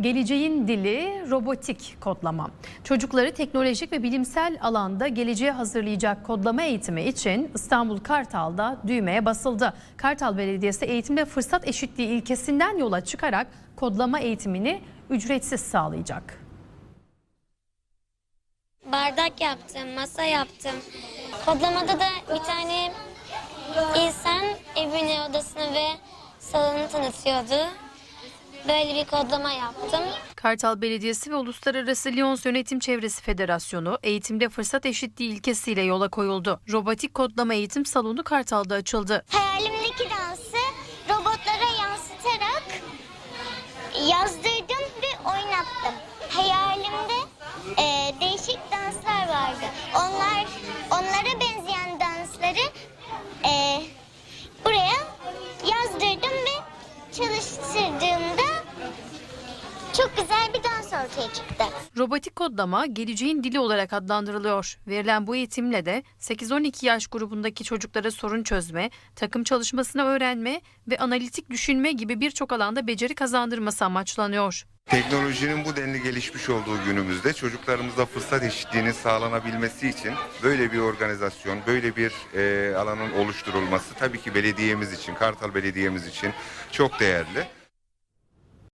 Geleceğin dili robotik kodlama. Çocukları teknolojik ve bilimsel alanda geleceğe hazırlayacak kodlama eğitimi için İstanbul Kartal'da düğmeye basıldı. Kartal Belediyesi eğitimde fırsat eşitliği ilkesinden yola çıkarak kodlama eğitimini ücretsiz sağlayacak. bardak yaptım, masa yaptım. Kodlamada da bir tane insan evini, odasını ve salonunu tanıtıyordu. Böyle bir kodlama yaptım. Kartal Belediyesi ve Uluslararası Lyons Yönetim Çevresi Federasyonu eğitimde fırsat eşitliği ilkesiyle yola koyuldu. Robotik kodlama eğitim salonu Kartal'da açıldı. Hayalimdeki dansı robotlara yansıtarak yazdırdım ve oynattım. Hayalimde e, değişik danslar vardı. Onlar onlara benzeyen dansları e, buraya yazdırdım ve çalıştırdığımda çok güzel bir dans ortaya çıktı. Robotik kodlama geleceğin dili olarak adlandırılıyor. Verilen bu eğitimle de 8-12 yaş grubundaki çocuklara sorun çözme, takım çalışmasını öğrenme ve analitik düşünme gibi birçok alanda beceri kazandırması amaçlanıyor. Teknolojinin bu denli gelişmiş olduğu günümüzde çocuklarımıza fırsat eşitliğinin sağlanabilmesi için böyle bir organizasyon, böyle bir e, alanın oluşturulması tabii ki belediyemiz için, Kartal Belediyemiz için çok değerli.